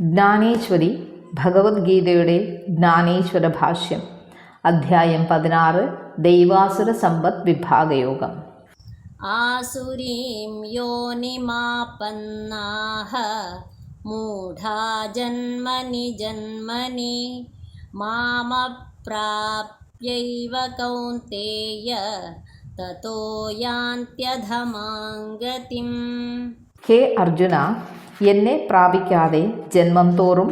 ജ്ഞാനേശ്വരി ഭഗവത്ഗീതയുടെ ജ്ഞാനേശ്വര ഭാഷ്യം അധ്യായം പതിനാറ് ദൈവാസുര സമ്പദ് വിഭാഗയോഗം. ആസുരീം യോനിമാപന്നാഹ മൂഢാ ജന്മനി ജന്മനി മാമപ്രാപ്യൈവ കൗന്തേയ തതോ യാന്ത്യധമാംഗതിം. ഹേ അർജുന എന്നെ പ്രാപിക്കാതെ ജന്മം തോറും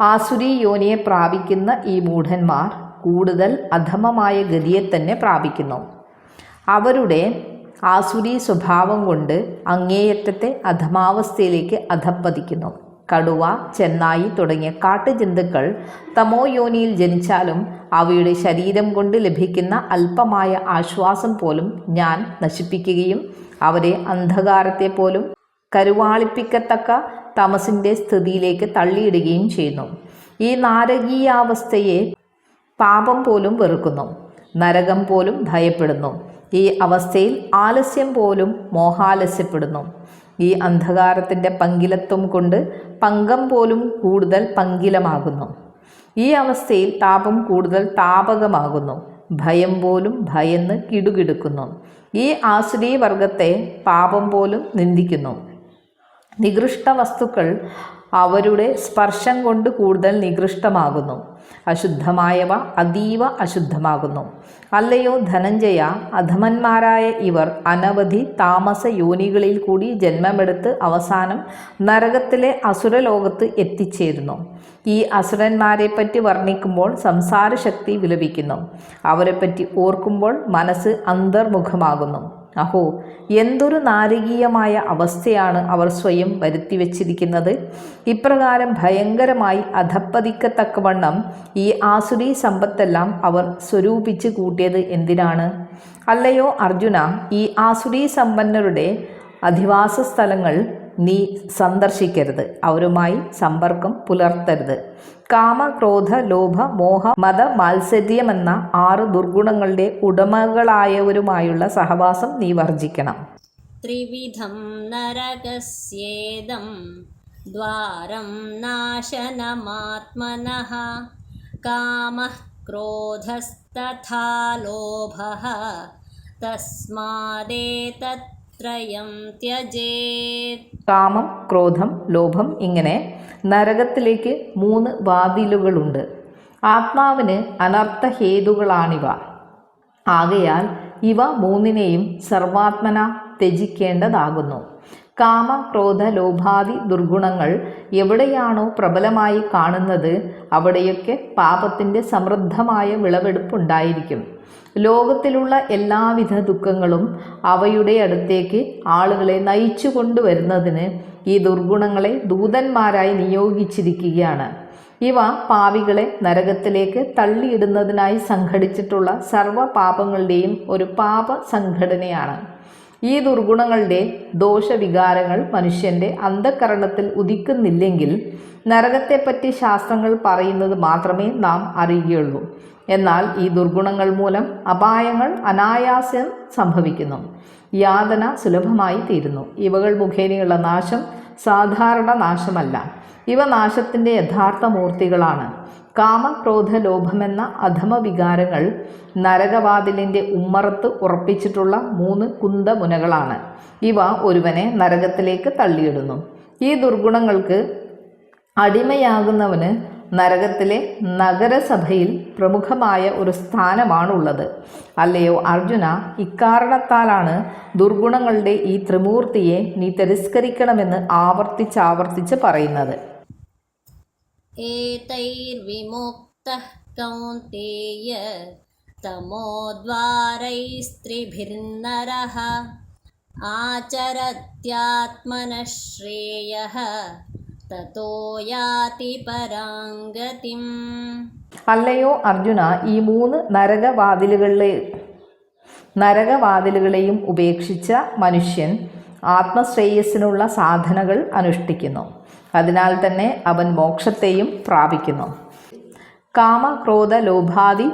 ആസുരി യോനിയെ പ്രാപിക്കുന്ന ഈ മൂഢന്മാർ കൂടുതൽ അധമമായ ഗതിയെ തന്നെ പ്രാപിക്കുന്നു. അവരുടെ ആസുരി സ്വഭാവം കൊണ്ട് അങ്ങേയറ്റത്തെ അധമാവസ്ഥയിലേക്ക് അധപ്പതിക്കുന്നു. കടുവ ചെന്നായി തുടങ്ങിയ കാട്ടുജന്തുക്കൾ തമോ യോനിയിൽ ജനിച്ചാലും അവയുടെ ശരീരം കൊണ്ട് ലഭിക്കുന്ന അല്പമായ ആശ്വാസം പോലും ഞാൻ നശിപ്പിക്കുകയും അവരെ അന്ധകാരത്തെ പോലും കരുവാളിപ്പിക്കത്തക്ക തമസിന്റെ സ്ഥിതിയിലേക്ക് തള്ളിയിടുകയും ചെയ്യുന്നു. ഈ നാരകീയാവസ്ഥയെ പാപം പോലും വെറുക്കുന്നു. നരകം പോലും ഭയപ്പെടുന്നു. ഈ അവസ്ഥയിൽ ആലസ്യം പോലും മോഹാലസ്യപ്പെടുന്നു. ഈ അന്ധകാരത്തിന്റെ പങ്കിലത്വം കൊണ്ട് പങ്കം പോലും കൂടുതൽ പങ്കിലമാകുന്നു. ഈ അവസ്ഥയിൽ താപം കൂടുതൽ താപകമാകുന്നു. ഭയം പോലും ഭയന്ന് കിടുകിടുക്കുന്നു. ഈ ആസുരീ വർഗത്തെ പാപം പോലും നിന്ദിക്കുന്നു. നികൃഷ്ട വസ്തുക്കൾ അവരുടെ സ്പർശം കൊണ്ട് കൂടുതൽ നികൃഷ്ടമാകുന്നു. അശുദ്ധമായവ അതീവ അശുദ്ധമാകുന്നു. അല്ലയോ ധനഞ്ജയ അധമന്മാരായ ഇവർ അനവധി താമസ യോനികളിൽ കൂടി ജന്മമെടുത്ത് അവസാനം നരകത്തിലെ അസുരലോകത്ത് എത്തിച്ചേരുന്നു. ഈ അസുരന്മാരെ പറ്റി വർണിക്കുമ്പോൾ സംസാരശക്തി വിലപിക്കുന്നു. അവരെപ്പറ്റി ഓർക്കുമ്പോൾ മനസ്സ് അന്തർമുഖമാകുന്നു. അഹോ എന്തൊരു നാരകീയമായ അവസ്ഥയാണ് അവർ സ്വയം വരുത്തി വച്ചിരിക്കുന്നത് ഇപ്രകാരം ഭയങ്കരമായി അധപ്പതിക്കത്തക്കവണ്ണം ഈ ആസുരി സമ്പത്തെല്ലാം അവർ സ്വരൂപിച്ച് കൂട്ടിയത് എന്തിനാണ്? അല്ലയോ അർജുന ഈ ആസുരി സമ്പന്നരുടെ അധിവാസ സ്ഥലങ്ങൾ നീ സന്ദർശിക്കരുത്. അവരുമായി സമ്പർക്കം പുലർത്തരുത്. കാമ ക്രോധ ലോഭ മോഹ മത മാത്സര്യമെന്ന ആറ് ദുർഗുണങ്ങളുടെ ഉടമകളായവരുമായുള്ള സഹവാസം നീ വർജിക്കണം. ത്രിവിധം നരകസ്യേദം ദ്വാരം നാശനമാത്മന കാമ ക്രോധസ്തഥാ ലോഭ തസ്മാദേതത് ത്രയം ത്യജേ കാമം ക്രോധം ലോഭം ഇങ്ങനെ നരകത്തിലേക്ക് മൂന്ന് വാതിലുകളുണ്ട്. ആത്മാവിന് അനർത്ഥഹേതുകളാണിവ ആകയാൽ ഇവ മൂന്നിനെയും സർവാത്മന ത്യജിക്കേണ്ടതാകുന്നു. കാമ ക്രോധ ലോഭാദി ദുർഗുണങ്ങൾ എവിടെയാണോ പ്രബലമായി കാണുന്നത് അവിടെയൊക്കെ പാപത്തിന്റെ സമൃദ്ധമായ വിളവെടുപ്പുണ്ടായിരിക്കും. ലോകത്തിലുള്ള എല്ലാവിധ ദുഃഖങ്ങളും അവയുടെ അടുത്തേക്ക് ആളുകളെ നയിച്ചു കൊണ്ടുവരുന്നതിന് ഈ ദുർഗുണങ്ങളെ ദൂതന്മാരായി നിയോഗിച്ചിരിക്കുകയാണ്. ഇവ പാവികളെ നരകത്തിലേക്ക് തള്ളിയിടുന്നതിനായി സംഘടിച്ചിട്ടുള്ള സർവ പാപങ്ങളുടെയും ഒരു പാപ സംഘടനയാണ് ഈ ദുർഗുണങ്ങളുടെ ദോഷവികാരങ്ങൾ മനുഷ്യന്റെ അന്ധകരണത്തിൽ ഉദിക്കുന്നില്ലെങ്കിൽ നരകത്തെപ്പറ്റി ശാസ്ത്രങ്ങൾ പറയുന്നത് മാത്രമേ നാം അറിയുകയുള്ളൂ. എന്നാൽ ഈ ദുർഗുണങ്ങൾ മൂലം അപായങ്ങൾ അനായാസം സംഭവിക്കുന്നു. യാതന സുലഭമായി തീരുന്നു. ഇവകൾ മുഖേനയുള്ള നാശം സാധാരണ നാശമല്ല. ഇവ നാശത്തിന്റെ യഥാർത്ഥ മൂർത്തികളാണ്. കാമക്രോധ ലോഭമെന്ന അധമ വികാരങ്ങൾ നരകവാതിലിന്റെ ഉമ്മറത്ത് ഉറപ്പിച്ചിട്ടുള്ള മൂന്ന് കുന്തമുനകളാണ്. ഇവ ഒരുവനെ നരകത്തിലേക്ക് തള്ളിയിടുന്നു. ഈ ദുർഗുണങ്ങൾക്ക് അടിമയാകുന്നവന് നരകത്തിലെ നഗരസഭയിൽ പ്രമുഖമായ ഒരു സ്ഥാനമാണുള്ളത്. അല്ലയോ അർജുന ഇക്കാരണത്താലാണ് ദുർഗുണങ്ങളുടെ ഈ ത്രിമൂർത്തിയെ നീ തിരസ്കരിക്കണമെന്ന് ആവർത്തിച്ചാവർത്തിച്ച് പറയുന്നത്. एतैर्विमुक्तः कौन्तेय तमोद्वारैस्त्रिभिर्नरः आचरत्यात्मनः श्रेयः ततो याति परां गतिम् അല്ലയോ അർജുന ഈ മൂന്ന് നരകവാതിലുകളിലെ നരകവാതിലുകളെയും ഉപേക്ഷിച്ച മനുഷ്യൻ ആത്മശ്രേയസ്സിനുള്ള സാധനകൾ അനുഷ്ഠിക്കുന്നു അതിനാൽ തന്നെ അവൻ മോക്ഷത്തെയും പ്രാപിക്കുന്നു. കാമ ക്രോധ ലോഭാദി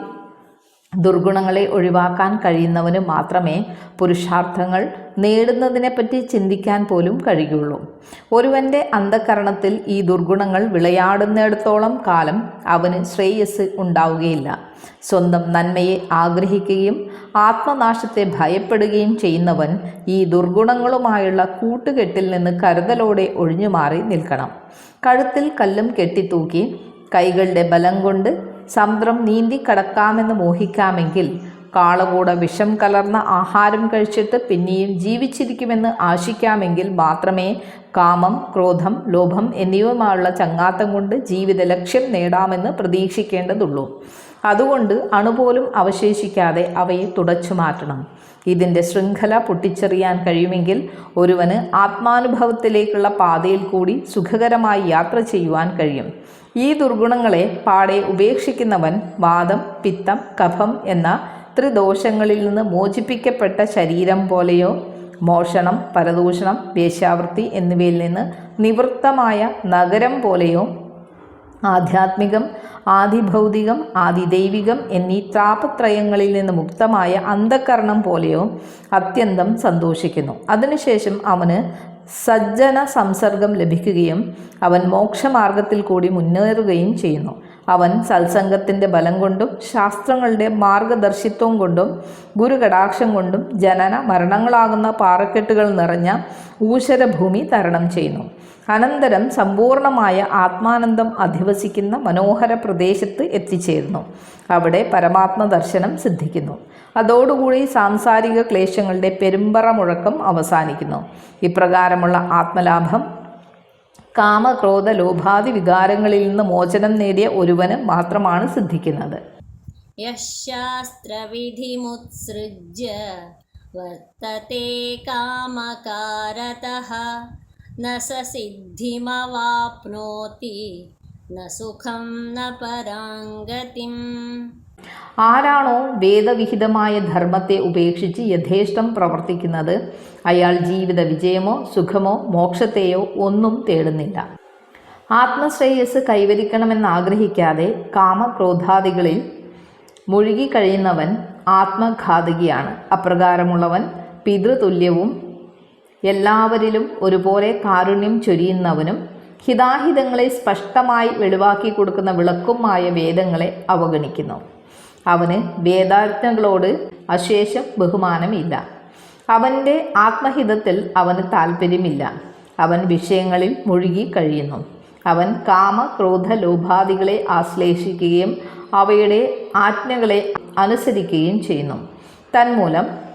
ദുർഗുണങ്ങളെ ഒഴിവാക്കാൻ കഴിയുന്നവന് മാത്രമേ പുരുഷാർത്ഥങ്ങൾ നേടുന്നതിനെപ്പറ്റി ചിന്തിക്കാൻ പോലും കഴിയുള്ളൂ. ഒരുവന്റെ അന്ധകരണത്തിൽ ഈ ദുർഗുണങ്ങൾ വിളയാടുന്നിടത്തോളം കാലം അവന് ശ്രേയസ് ഉണ്ടാവുകയില്ല. സ്വന്തം നന്മയെ ആഗ്രഹിക്കുകയും ആത്മനാശത്തെ ഭയപ്പെടുകയും ചെയ്യുന്നവൻ ഈ ദുർഗുണങ്ങളുമായുള്ള കൂട്ടുകെട്ടിൽ നിന്ന് കരുതലോടെ ഒഴിഞ്ഞുമാറി നിൽക്കണം. കഴുത്തിൽ കല്ലും കെട്ടിത്തൂക്കി കൈകളുടെ ബലം കൊണ്ട് സമുദ്രം നീന്തി കടക്കാമെന്ന് മോഹിക്കാമെങ്കിൽ കാളകൂട വിഷം കലർന്ന ആഹാരം കഴിച്ചിട്ട് പിന്നെയും ജീവിച്ചിരിക്കുമെന്ന് ആശിക്കാമെങ്കിൽ മാത്രമേ കാമം ക്രോധം ലോഭം എന്നിവയുമായുള്ള ചങ്ങാത്തം കൊണ്ട് ജീവിത ലക്ഷ്യം നേടാമെന്ന് പ്രതീക്ഷിക്കേണ്ടതുള്ളൂ. അതുകൊണ്ട് അണുപോലും അവശേഷിക്കാതെ അവയെ തുടച്ചു മാറ്റണം. ഇതിന്റെ ശൃംഖല പൊട്ടിച്ചെറിയാൻ കഴിയുമെങ്കിൽ ഒരുവന് ആത്മാനുഭവത്തിലേക്കുള്ള പാതയിൽ കൂടി സുഖകരമായി യാത്ര ചെയ്യുവാൻ കഴിയും. ഈ ദുർഗുണങ്ങളെ പാടെ ഉപേക്ഷിക്കുന്നവൻ വാദം പിത്തം കഫം എന്ന ത്രിദോഷങ്ങളിൽ നിന്ന് മോചിപ്പിക്കപ്പെട്ട ശരീരം പോലെയോ മോഷണം പരദൂഷണം വേശ്യാവൃത്തി എന്നിവയിൽ നിന്ന് നിവൃത്തമായ നഗരം പോലെയോ ആധ്യാത്മികം ആദിഭൗതികം ആദിദൈവികം എന്നീ താപത്രയങ്ങളിൽ നിന്ന് മുക്തമായ അന്ധകരണം പോലെയോ അത്യന്തം സന്തോഷിക്കുന്നു. അതിനുശേഷം അവന് സജ്ജന സംസർഗം ലഭിക്കുകയും അവൻ മോക്ഷമാർഗത്തിൽ കൂടി മുന്നേറുകയും ചെയ്യുന്നു. അവൻ സത്സംഗത്തിന്റെ ബലം കൊണ്ടും ശാസ്ത്രങ്ങളുടെ മാർഗദർശിത്വം കൊണ്ടും ഗുരുകടാക്ഷം കൊണ്ടും ജനന മരണങ്ങളാകുന്ന പാറക്കെട്ടുകൾ നിറഞ്ഞ ഊശരഭൂമി തരണം ചെയ്യുന്നു. അനന്തരം സമ്പൂർണമായ ആത്മാനന്ദം അധിവസിക്കുന്ന മനോഹര പ്രദേശത്ത് എത്തിച്ചേരുന്നു. അവിടെ പരമാത്മ ദർശനം സിദ്ധിക്കുന്നു. അതോടുകൂടി സാംസാരിക ക്ലേശങ്ങളുടെ പെരുമ്പറ മുഴക്കം അവസാനിക്കുന്നു. ഇപ്രകാരമുള്ള ആത്മലാഭം കാമക്രോധ ലോഭാദി വികാരങ്ങളിൽ നിന്ന് മോചനം നേടിയ ഒരുവന് മാത്രമാണ് സിദ്ധിക്കുന്നത്. യശാസ്ത്രവിധിമുത്സൃജ്യ വർത്തത്തെ न स സിദ്ധിമവാപ്നോതി ന സുഖം ന പരാംഗതിം ആരാണോ വേദവിഹിതമായ ധർമ്മത്തെ ഉപേക്ഷിച്ച് യഥേഷ്ടം പ്രവർത്തിക്കുന്നത്? അയാൾ ജീവിത വിജയമോ സുഖമോ മോക്ഷത്തെയോ ഒന്നും തേടുന്നില്ല. ആത്മശ്രേയസ് കൈവരിക്കണമെന്നാഗ്രഹിക്കാതെ കാമക്രോധാദികളിൽ മുഴുകിക്കഴിയുന്നവൻ ആത്മഘാതകിയാണ്. അപ്രകാരമുള്ളവൻ പിതൃതുല്യവും എല്ലാവരിലും ഒരുപോലെ കാരുണ്യം ചൊരിയുന്നവനും ഹിതാഹിതങ്ങളെ സ്പഷ്ടമായി വെളിവാക്കി കൊടുക്കുന്ന വിളക്കുമായ വേദങ്ങളെ അവഗണിക്കുന്നു. അവന് വേദാജ്ഞകളോട് അശേഷം ബഹുമാനമില്ല. അവന്റെ ആത്മഹിതത്തിൽ അവന് താല്പര്യമില്ല അവൻ വിഷയങ്ങളിൽ മുഴുകി കഴിയുന്നു. അവൻ കാമ ക്രോധ ലോഭാദികളെ ആശ്ലേഷിക്കുകയും അവയുടെ ആജ്ഞകളെ അനുസരിക്കുകയും ചെയ്യുന്നു. തന്മൂലം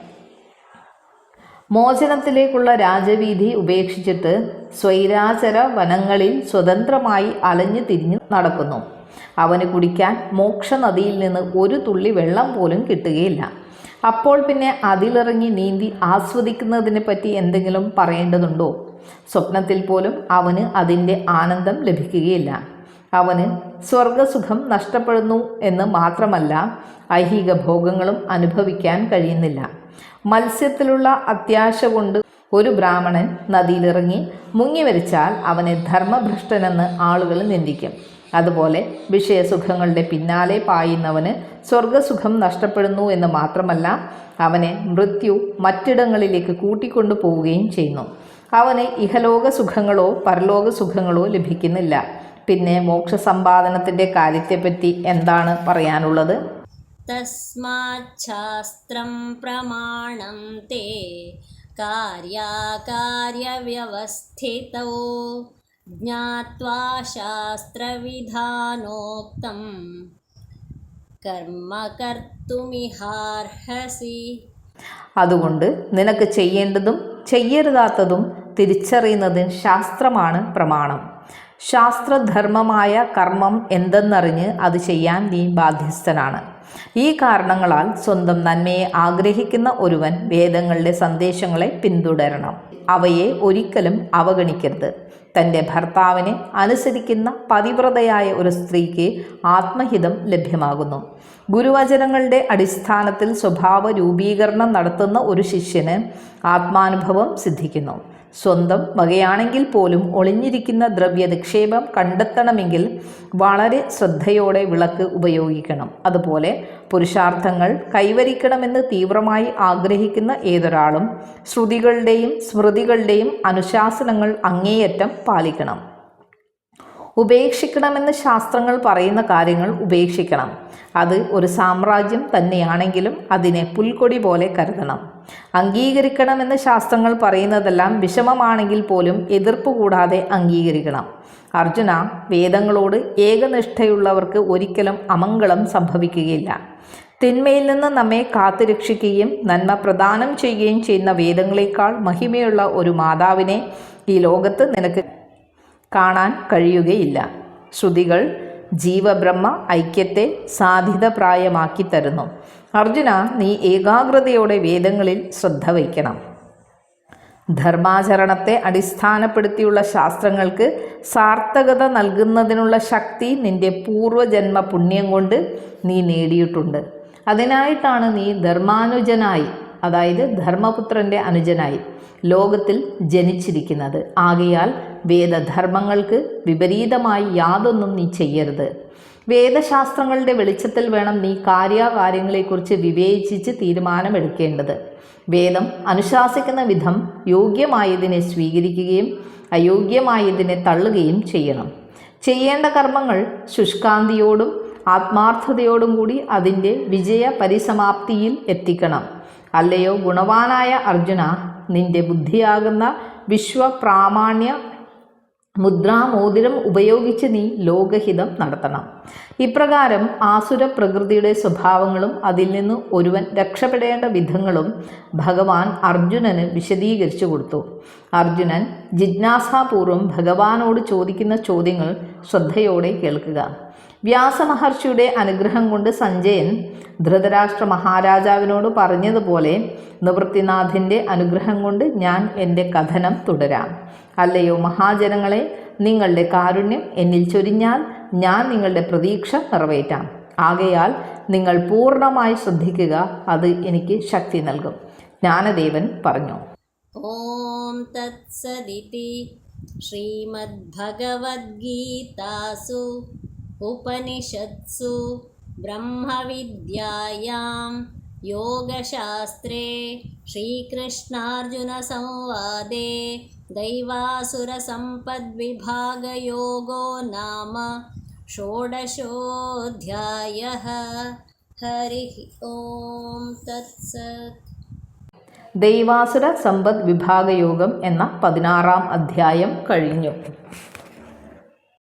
മോചനത്തിലേക്കുള്ള രാജവീതി ഉപേക്ഷിച്ചിട്ട് സ്വൈരാചര വനങ്ങളിൽ സ്വതന്ത്രമായി അലഞ്ഞു തിരിഞ്ഞു നടക്കുന്നു. അവന് കുടിക്കാൻ മോക്ഷനദിയിൽ നിന്ന് ഒരു തുള്ളി വെള്ളം പോലും കിട്ടുകയില്ല. അപ്പോൾ പിന്നെ അതിലിറങ്ങി നീന്തി ആസ്വദിക്കുന്നതിനെ പറ്റി എന്തെങ്കിലും പറയേണ്ടതുണ്ടോ? സ്വപ്നത്തിൽ പോലും അവന് അതിന്റെ ആനന്ദം ലഭിക്കുകയില്ല. അവന് സ്വർഗസുഖം നഷ്ടപ്പെടുന്നു എന്ന് മാത്രമല്ല ഐഹിക ഭോഗങ്ങളും അനുഭവിക്കാൻ കഴിയുന്നില്ല. മത്സ്യത്തിലുള്ള അത്യാശ കൊണ്ട് ഒരു ബ്രാഹ്മണൻ നദിയിലിറങ്ങി മുങ്ങിവരിച്ചാൽ അവനെ ധർമ്മഭ്രഷ്ടനെന്ന് ആളുകൾ നിന്ദിക്കും. അതുപോലെ വിഷയസുഖങ്ങളുടെ പിന്നാലെ പായുന്നവന് സ്വർഗസുഖം നഷ്ടപ്പെടുന്നു എന്ന് മാത്രമല്ല അവനെ മൃത്യു മറ്റിടങ്ങളിലേക്ക് കൂട്ടിക്കൊണ്ടു പോവുകയും ചെയ്യുന്നു. അവന് ഇഹലോക സുഖങ്ങളോ പരലോക സുഖങ്ങളോ ലഭിക്കുന്നില്ല. പിന്നെ മോക്ഷസമ്പാദനത്തിന്റെ കാര്യത്തെപ്പറ്റി എന്താണ് പറയാനുള്ളത്? तस्माच्छास्त्रं प्रमाणं ते कार्याकार्यव्यवस्थितौ ज्ञात्वा शास्त्रविधानोक्तं कर्म कर्तुमिहार्हसि അതുകൊണ്ട് നിനക്ക് ചെയ്യേണ്ടതും ചെയ്യരുതാത്തതും തിരിച്ചറിയുന്നതിന് ശാസ്ത്രമാണ് പ്രമാണം ശാസ്ത്രധർമ്മമായ കർമ്മം എന്തെന്നറിഞ്ഞ് അത് ചെയ്യാൻ നീ ബാധ്യസ്ഥനാണ് ഈ കാരണങ്ങളാൽ സ്വന്തം നന്മയെ ആഗ്രഹിക്കുന്ന ഒരുവൻ വേദങ്ങളുടെ സന്ദേശങ്ങളെ പിന്തുടരണം. അവയെ ഒരിക്കലും അവഗണിക്കരുത്. തന്റെ ഭർത്താവിനെ അനുസരിക്കുന്ന പതിവ്രതയായ ഒരു സ്ത്രീക്ക് ആത്മഹിതം ലഭ്യമാകുന്നു. ഗുരുവചനങ്ങളുടെ അടിസ്ഥാനത്തിൽ സ്വഭാവ രൂപീകരണം നടത്തുന്ന ഒരു ശിഷ്യന് ആത്മാനുഭവം സിദ്ധിക്കുന്നു. സ്വന്തം വകയാണെങ്കിൽ പോലും ഒളിഞ്ഞിരിക്കുന്ന ദ്രവ്യ നിക്ഷേപം കണ്ടെത്തണമെങ്കിൽ വളരെ ശ്രദ്ധയോടെ വിളക്ക് ഉപയോഗിക്കണം. അതുപോലെ പുരുഷാർത്ഥങ്ങൾ കൈവരിക്കണമെന്ന് തീവ്രമായി ആഗ്രഹിക്കുന്ന ഏതൊരാളും ശ്രുതികളുടെയും സ്മൃതികളുടെയും അനുശാസനങ്ങൾ അങ്ങേയറ്റം പാലിക്കണം. ഉപേക്ഷിക്കണമെന്ന് ശാസ്ത്രങ്ങൾ പറയുന്ന കാര്യങ്ങൾ ഉപേക്ഷിക്കണം. അത് ഒരു സാമ്രാജ്യം തന്നെയാണെങ്കിലും അതിനെ പുൽക്കൊടി പോലെ കരുതണം. അംഗീകരിക്കണമെന്ന് ശാസ്ത്രങ്ങൾ പറയുന്നതെല്ലാം വിഷമമാണെങ്കിൽ പോലും എതിർപ്പ് കൂടാതെ അംഗീകരിക്കണം. അർജുന വേദങ്ങളോട് ഏകനിഷ്ഠയുള്ളവർക്ക് ഒരിക്കലും അമംഗളം സംഭവിക്കുകയില്ല. തിന്മയിൽ നിന്ന് നമ്മെ കാത്തുരക്ഷിക്കുകയും നന്മ പ്രദാനം ചെയ്യുകയും ചെയ്യുന്ന വേദങ്ങളെക്കാൾ മഹിമയുള്ള ഒരു മാതാവിനെ ഈ ലോകത്ത് നിനക്ക് കാണാൻ കഴിയുകയില്ല. ശ്രുതികൾ ജീവബ്രഹ്മ ഐക്യത്തെ സാധ്യതപ്രായമാക്കി തരുന്നു. അർജുന നീ ഏകാഗ്രതയോടെ വേദങ്ങളിൽ ശ്രദ്ധ വയ്ക്കണം. ധർമാചരണത്തെ അടിസ്ഥാനപ്പെടുത്തിയുള്ള ശാസ്ത്രങ്ങൾക്ക് സാർത്ഥകത നൽകുന്നതിനുള്ള ശക്തി നിന്റെ പൂർവജന്മ പുണ്യം കൊണ്ട് നീ നേടിയിട്ടുണ്ട്. അതിനായിട്ടാണ് നീ ധർമാനുജനായി അതായത് ധർമ്മപുത്രന്റെ അനുജനായി ലോകത്തിൽ ജനിച്ചിരിക്കുന്നത്. ആകയാൽ വേദധർമ്മങ്ങൾക്ക് വിപരീതമായി യാതൊന്നും നീ ചെയ്യരുത്. വേദശാസ്ത്രങ്ങളുടെ വെളിച്ചത്തിൽ വേണം നീ കാര്യകാര്യങ്ങളെക്കുറിച്ച് വിവേചിച്ച് തീരുമാനമെടുക്കേണ്ടത്. വേദം അനുശാസിക്കുന്ന വിധം യോഗ്യമായതിനെ സ്വീകരിക്കുകയും അയോഗ്യമായതിനെ തള്ളുകയും ചെയ്യണം. ചെയ്യേണ്ട കർമ്മങ്ങൾ ശുഷ്കാന്തിയോടും ആത്മാർത്ഥതയോടും കൂടി അതിന്റെ വിജയ പരിസമാപ്തിയിൽ എത്തിക്കണം. അല്ലയോ ഗുണവാനായ അർജുന നിന്റെ ബുദ്ധിയാകുന്ന വിശ്വപ്രാമാണ്യ മുദ്രാമോതിരം ഉപയോഗിച്ച് നീ ലോകഹിതം നടത്തണം. ഇപ്രകാരം ആസുര പ്രകൃതിയുടെ സ്വഭാവങ്ങളും അതിൽ നിന്ന് ഒരുവൻ രക്ഷപ്പെടേണ്ട വിധങ്ങളും ഭഗവാൻ അർജുനന് വിശദീകരിച്ചു കൊടുത്തു. അർജുനൻ ജിജ്ഞാസാപൂർവം ഭഗവാനോട് ചോദിക്കുന്ന ചോദ്യങ്ങൾ ശ്രദ്ധയോടെ കേൾക്കുക. വ്യാസമഹർഷിയുടെ അനുഗ്രഹം കൊണ്ട് സഞ്ജയൻ ധൃതരാഷ്ട്ര മഹാരാജാവിനോട് പറഞ്ഞതുപോലെ നിവൃത്തിനാഥിന്റെ അനുഗ്രഹം കൊണ്ട് ഞാൻ എന്റെ കഥനം തുടരാം. അല്ലയോ മഹാജനങ്ങളെ നിങ്ങളുടെ കാരുണ്യം എന്നിൽ ചൊരിഞ്ഞാൽ ഞാൻ നിങ്ങളുടെ പ്രതീക്ഷ നിറവേറ്റാം. ആകയാൽ നിങ്ങൾ പൂർണമായി ശ്രദ്ധിക്കുക അത് എനിക്ക് ശക്തി നൽകും. ജ്ഞാനദേവൻ പറഞ്ഞു. ഓം തത്സദിതി ശ്രീമദ്ഭഗവത്ഗീതാസു ഉപനിഷത്സു ബ്രഹ്മവിദ്യായാം योगशास्त्रे श्रीकृष्णार्जुनसंवादे दैवासुरसम्पद्विभागयोगो नाम षोडशोऽध्यायः हरिः ॐ तत्सत् ദൈവാസുര സമ്പദ് വിഭാഗയോഗം എന്ന പതിനാറാം അധ്യായം കഴിഞ്ഞു